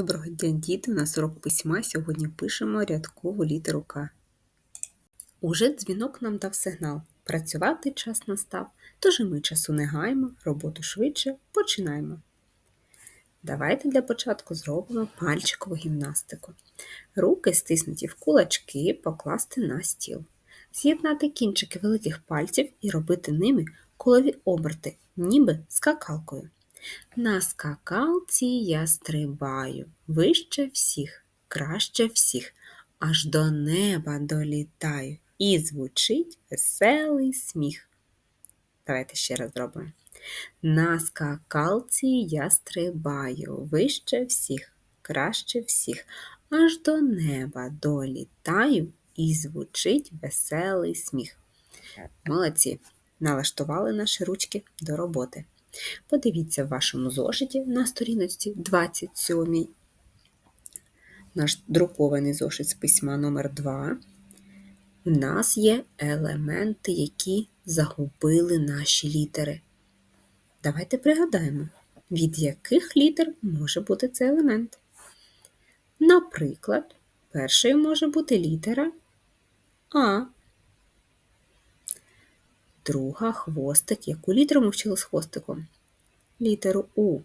Доброго дня, діти! У нас урок письма. Сьогодні пишемо рядкову літеру К. Уже дзвінок нам дав сигнал. Працювати час настав, тож і ми часу не гаємо, роботу швидше починаємо. Давайте для початку зробимо пальчикову гімнастику. Руки стиснуті в кулачки, покласти на стіл. З'єднати кінчики великих пальців і робити ними колові оберти, ніби скакалкою. На скакалці я стрибаю вище всіх, краще всіх, аж до неба долітаю і звучить веселий сміх. Давайте ще раз зробимо. На скакалці я стрибаю вище всіх, краще всіх, аж до неба долітаю і звучить веселий сміх. Молодці! Налаштували наші ручки до роботи. Подивіться в вашому зошиті на сторіночці 27 наш друкований зошит з письма номер 2 У нас є елементи, які загубили наші літери. Давайте пригадаємо, від яких літер може бути цей елемент. Наприклад, першою може бути літера А. Друга хвостик. Яку літеру ми вчили з хвостиком? Літеру У.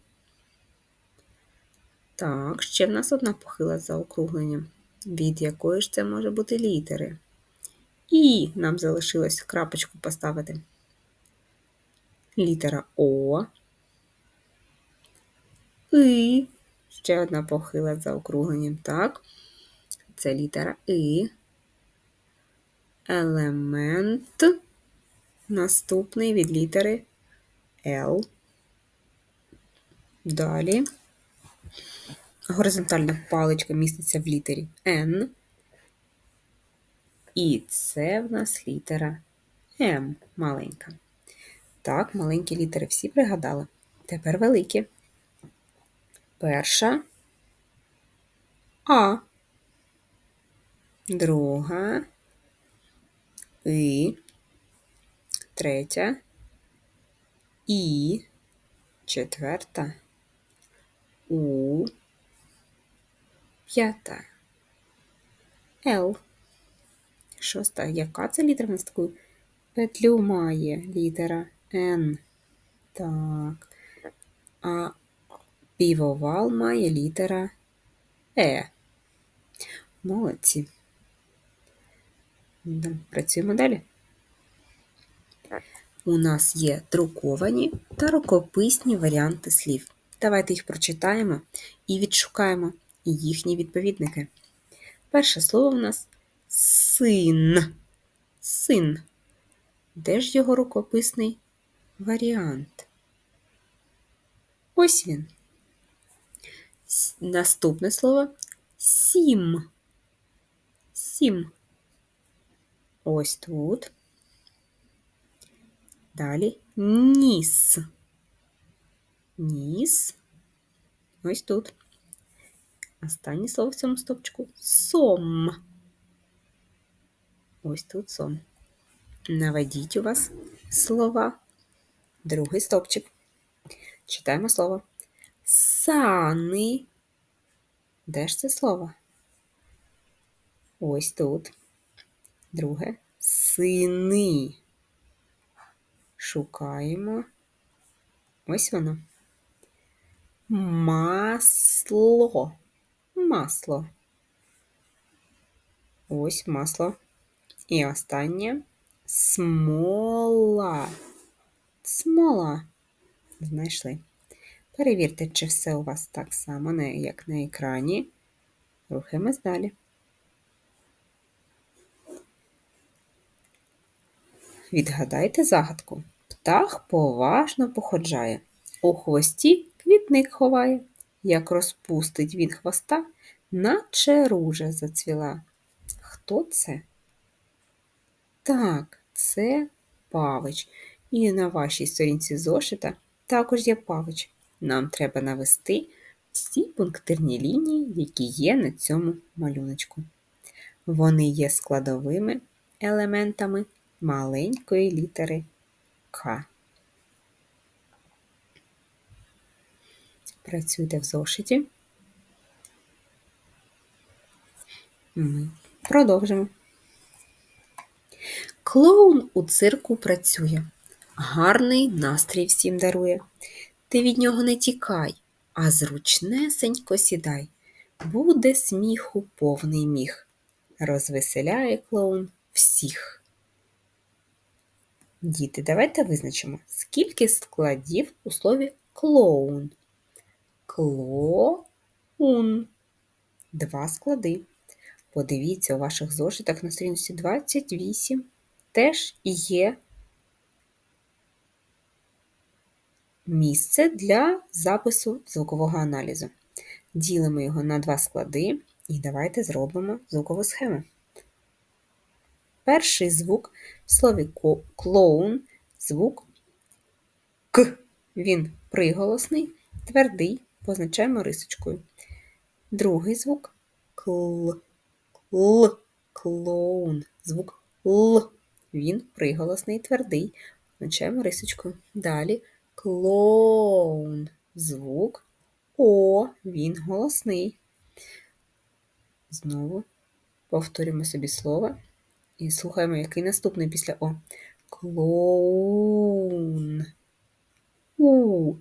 Так, ще в нас одна похила за округленням. Від якої ж це може бути літери? І нам залишилось крапочку поставити. Літера О. І. Ще одна похила за округленням. Так. Це літера І. Елемент. Наступний від літери Л. Далі горизонтальна паличка міститься в літері N. І це в нас літера М маленька. Так, маленькі літери всі пригадали. Тепер великі. Перша А. Друга І. Третя І. Четверта У. П'ята. Л. Шоста. Яка це літера в нас таку петлю має літера Н? Так. А півовал має літера Е. Молодці. Працюємо далі. У нас є друковані та рукописні варіанти слів. Давайте їх прочитаємо і відшукаємо їхні відповідники. Перше слово у нас син. Син. Де ж його рукописний варіант? Ось він. Наступне слово сім. Сім. Ось тут. Далі ніс. Ніс. Ось тут. Останнє слово в цьому стопчику сом. Ось тут сом. Наведіть у вас слова. Другий стопчик. Читаємо слово. Сани. Де ж це слово? Ось тут. Друге сини. Шукаємо. Ось воно. Масло. Масло. Ось масло. І останнє смола. Смола. Знайшли. Перевірте, чи все у вас так само, як на екрані. Рухаємось далі. Відгадайте загадку. Птах поважно походжає. У хвості квітник ховає. Як розпустить він хвоста, наче ружа зацвіла. Хто це? Так, це павич. І на вашій сторінці зошита також є павич. Нам треба навести всі пунктирні лінії, які є на цьому малюночку. Вони є складовими елементами маленької літери К. Працюйте в зошиті. Ми продовжимо. Клоун у цирку працює, гарний настрій всім дарує. Ти від нього не тікай, а зручнесенько сідай. Буде сміху повний міг. Розвеселяє клоун всіх. Діти, давайте визначимо, скільки складів у слові клоун. Клоун. Два склади. Подивіться у ваших зошитах на сторінці 28 теж є місце для запису звукового аналізу. Ділимо його на два склади і давайте зробимо звукову схему. Перший звук в слові клоун звук К. Він приголосний, твердий, позначаємо рисочкою. Другий звук кл. Л. Клоун. Звук Л. Він приголосний, твердий. Позначаємо рисочкою. Далі клоун. Звук О. Він голосний. Знову повторюємо собі слово. І слухаємо, який наступний після О. Клоун. У.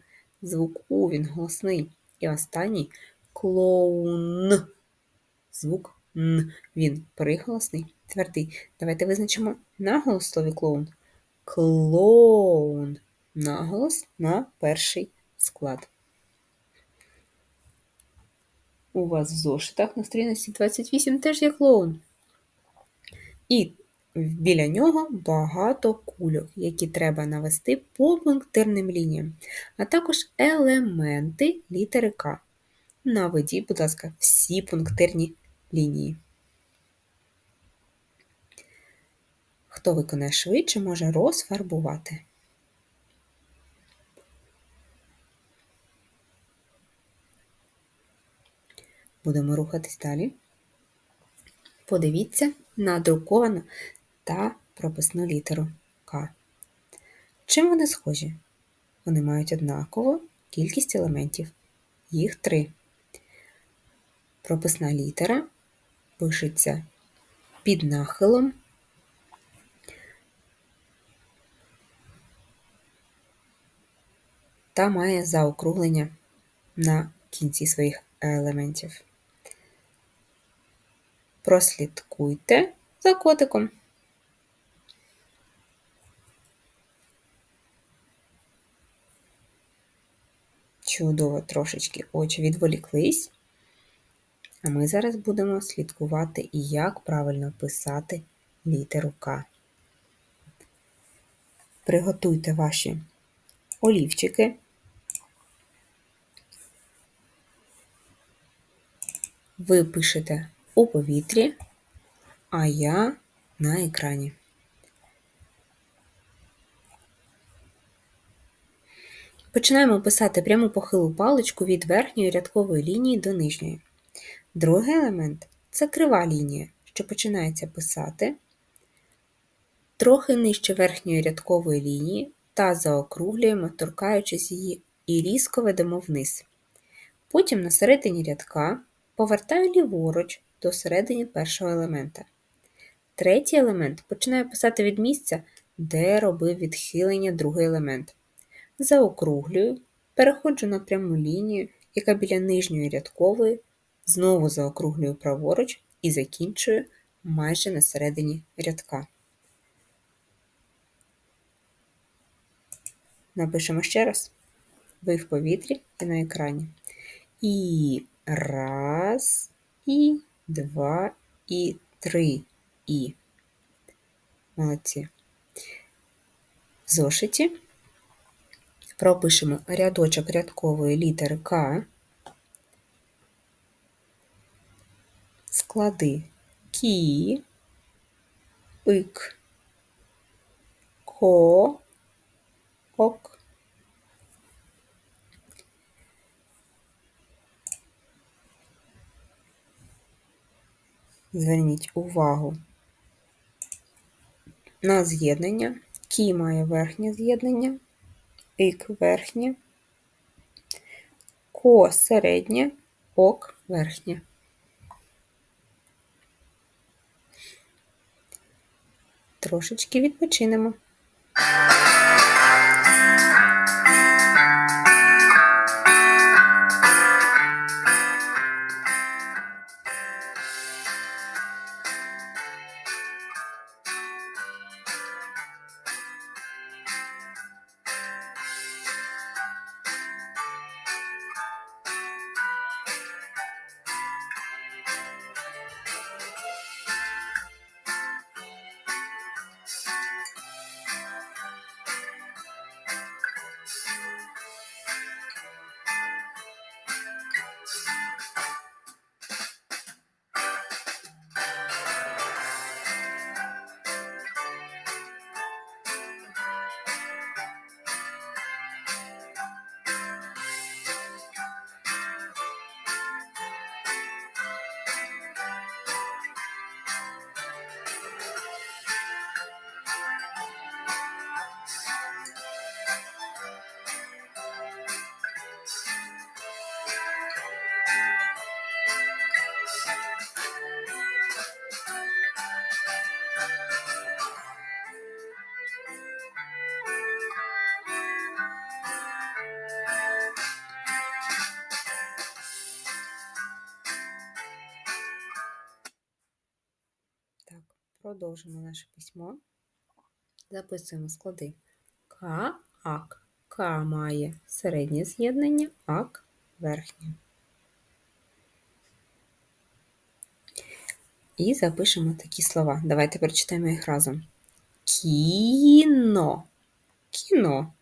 Звук У, він голосний. І останній клоун. Звук Н. Він приголосний, твердий. Давайте визначимо наголос слові клоун. Клоун. Наголос на перший склад. У вас в зошитах на сторінці 28 теж є клоун. І біля нього багато кульок, які треба навести по пунктирним лініям, а також елементи літери К. Наведіть, будь ласка, всі пунктирні лінії. Хто виконає швидше, може розфарбувати. Будемо рухатись далі. Подивіться на друковану та прописну літеру К. Чим вони схожі? Вони мають однакову кількість елементів. Їх три. Прописна літера пишеться під нахилом. Та має заокруглення на кінці своїх елементів. Прослідкуйте за котиком. Чудово трошечки очі відволіклись. А ми зараз будемо слідкувати, як правильно писати літеру К. Приготуйте ваші олівчики. Ви пишете у повітрі, а я на екрані. Починаємо писати пряму похилу паличку від верхньої рядкової лінії до нижньої. Другий елемент це крива лінія, що починається писати трохи нижче верхньої рядкової лінії та заокруглюємо, торкаючись її, і різко ведемо вниз. Потім на середині рядка повертаю ліворуч до середини першого елемента. Третій елемент починаю писати від місця, де робив відхилення другий елемент. Заокруглюю, переходжу на пряму лінію, яка біля нижньої рядкової, знову заокруглюю праворуч і закінчую майже на середині рядка. Напишемо ще раз. Ви в повітрі і на екрані. І раз, і два, і три і. Молодці. В зошиті пропишемо рядочок рядкової літери К, склади кі, ик, ко, ок. Зверніть увагу на з'єднання. Кі має верхнє з'єднання, ік верхнє, ко середнє, ок верхнє. Трошечки відпочинемо. Продовжимо наше письмо. Записуємо склади. К, ак. К має середнє з'єднання, ак верхнє. І запишемо такі слова. Давайте прочитаємо їх разом. Кіно. Кіно.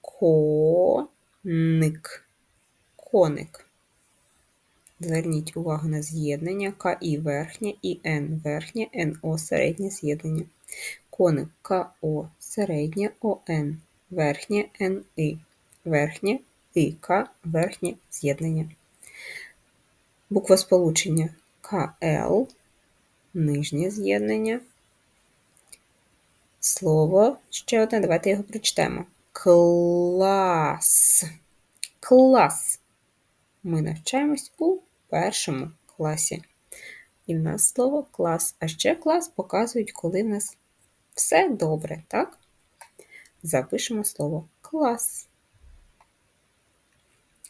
Коник. Коник. Зверніть увагу на з'єднання К і верхнє і Н верхнє, НО середнє з'єднання. Коник КО середнє ОН верхнє НИ верхнє ІК верхнє з'єднання. Буква сполучення КЛ нижнє з'єднання. Слово ще одне, давайте його прочитаємо. Клас. Клас. Ми навчаємось у першому класі. І в нас слово клас. А ще клас показують, коли в нас все добре, так? Запишемо слово клас.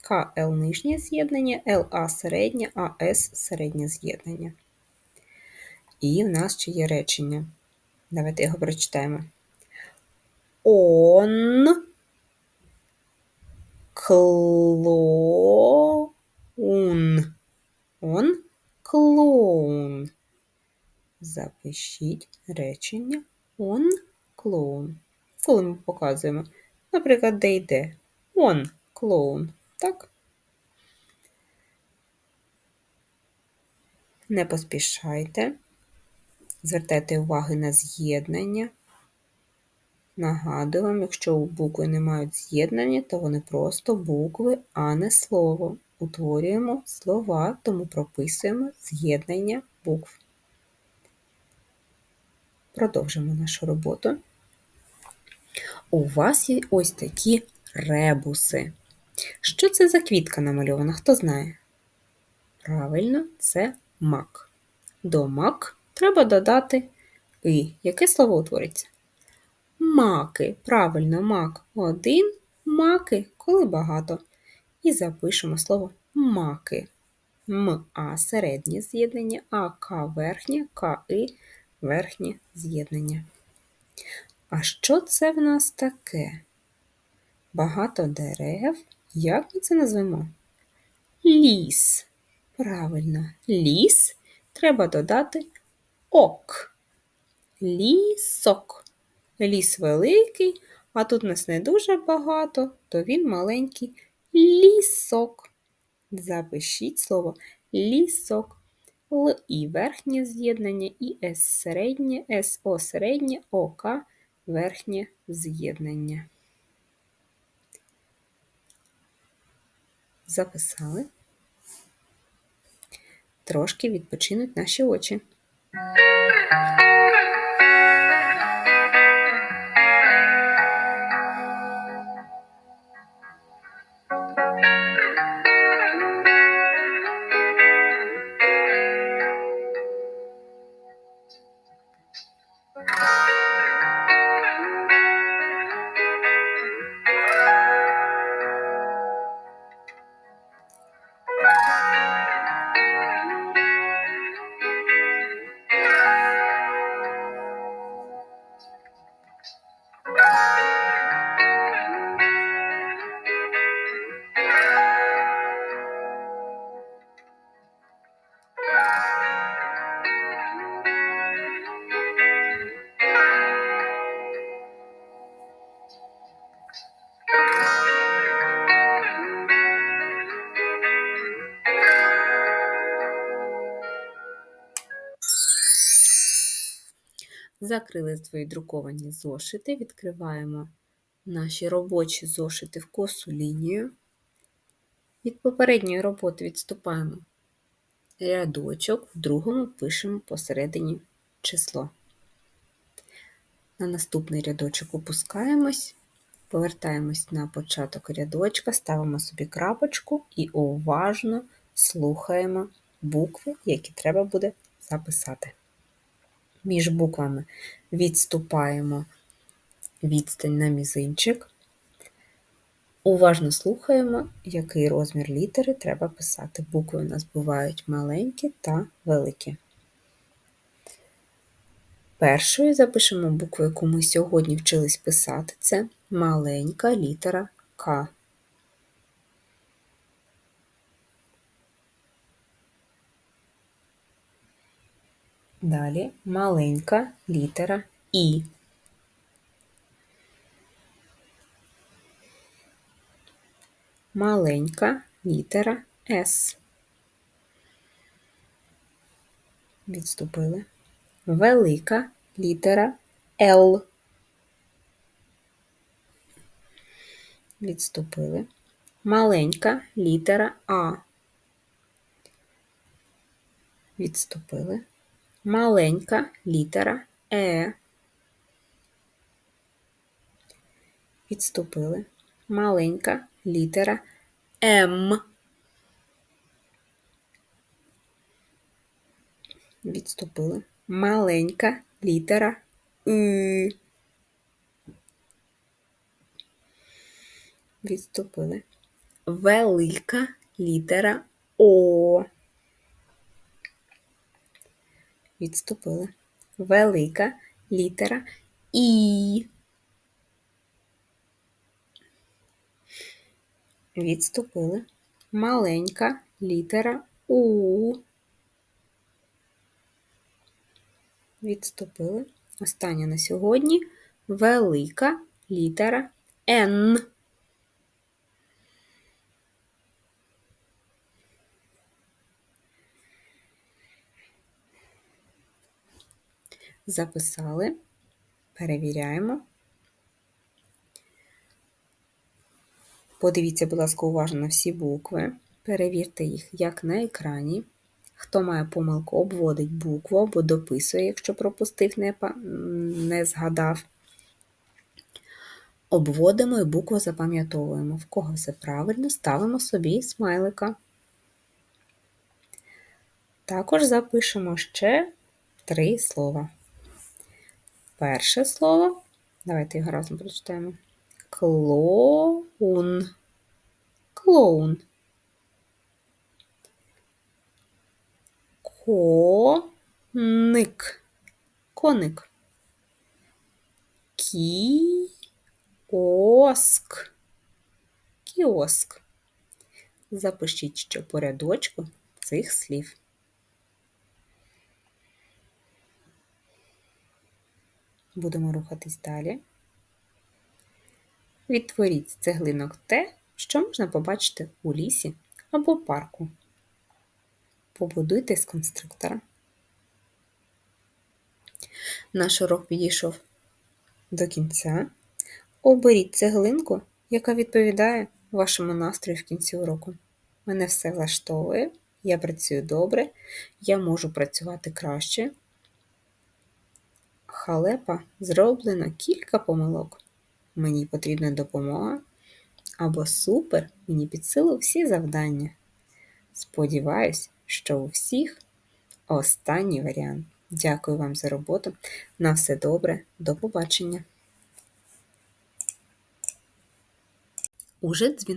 КЛ нижнє з'єднання, ЛА середнє, АС середнє з'єднання. І в нас ще є речення. Давайте його прочитаємо. Он клоун. Он клоун. Запишіть речення он клоун. Коли ми показуємо, наприклад, де йде он клоун. Так? Не поспішайте. Звертайте увагу на з'єднання. Нагадую вам, якщо у букви не мають з'єднання, то вони просто букви, а не слово. Утворюємо слова, тому прописуємо з'єднання букв. Продовжимо нашу роботу. У вас є ось такі ребуси. Що це за квітка намальована? Хто знає? Правильно, це мак. До мак треба додати и. Яке слово утвориться? Маки. Правильно, мак. Один маки, коли багато. І запишемо слово маки. М А середнє з'єднання, А К верхнє, К І верхнє з'єднання. А що це в нас таке? Багато дерев. Як ми це назвемо? Ліс. Правильно, ліс треба додати ок. Лісок. Ліс великий, а тут нас не дуже багато, то він маленький лісок. Запишіть слово лісок. Л і верхнє з'єднання, і С середнє, СО середнє, ОК верхнє з'єднання. Записали. Трошки відпочинуть наші очі. Закрили свої друковані зошити, відкриваємо наші робочі зошити в косу лінію. Від попередньої роботи відступаємо рядочок, в другому пишемо посередині число. На наступний рядочок опускаємось, повертаємось на початок рядочка, ставимо собі крапочку і уважно слухаємо букви, які треба буде записати. Між буквами відступаємо відстань на мізинчик. Уважно слухаємо, який розмір літери треба писати. Букви у нас бувають маленькі та великі. Першою запишемо букву, яку ми сьогодні вчились писати, це маленька літера К. Далі маленька літера І. Маленька літера С. Відступили. Велика літера Л. Відступили. Маленька літера А. Відступили маленька літера Е. Відступили. Маленька літера М. Відступили. Маленька літера И. Відступили. Велика літера О відступили. Велика літера І. Відступили. Маленька літера У. Відступили. Остання на сьогодні велика літера Н. Записали, перевіряємо. Подивіться, будь ласка, уважно на всі букви. Перевірте їх як на екрані. Хто має помилку, обводить букву або дописує, якщо пропустив, не, не згадав. Обводимо і букву запам'ятовуємо. В кого все правильно, ставимо собі смайлика. Також запишемо ще три слова. Перше слово. Давайте його разом прочитаємо. Клоун. Клоун. Коник. Коник. Кіоск. Кіоск. Запишіть що по рядочку цих слів. Будемо рухатись далі. Відтворіть цеглинок те, що можна побачити у лісі або парку. Побудуйте з конструктора. Наш урок підійшов до кінця. Оберіть цеглинку, яка відповідає вашому настрою в кінці уроку. Мене все влаштовує, я працюю добре, я можу працювати краще халепа зроблено кілька помилок. Мені потрібна допомога. Або супер, мені під силу всі завдання. Сподіваюсь, що у всіх останній варіант. Дякую вам за роботу. На все добре, до побачення. Уже дзвінок.